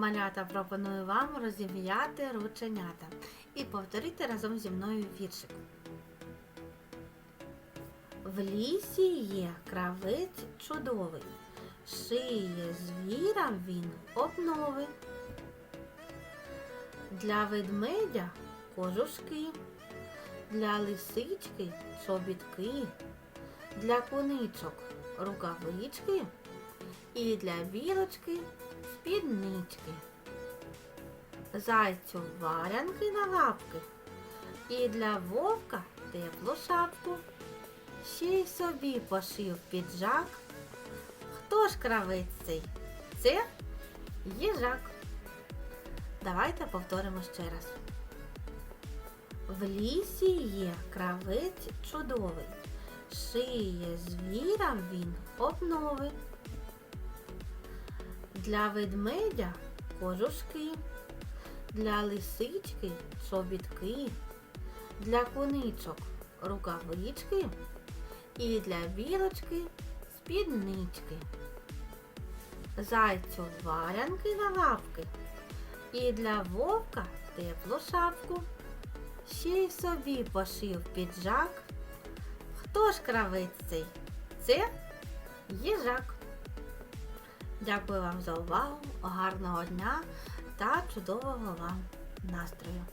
Малята пропоную вам розім'яти рученята і повторити разом зі мною віршик. В лісі є кравець чудовий, шиє звірам він обнови. Для ведмедя кожушки, для лисички чобітки, для куничок рукавички і для білочки спіднички. Зайцю варянки на лапки і для вовка теплу шапку. Ще й собі пошив піджак. Хто ж кравець цей? Це їжак. Давайте повторимо ще раз. В лісі є кравець чудовий, шиє звірам він обнови. Для ведмедя кожушки, для лисички чобітки, для куничок рукавички і для білочки спіднички. Зайцю варянки на лапки і для вовка теплу шапку. Ще й собі пошив піджак. Хто ж кравець цей? Це їжак. Дякую вам за увагу, гарного дня та чудового вам настрою!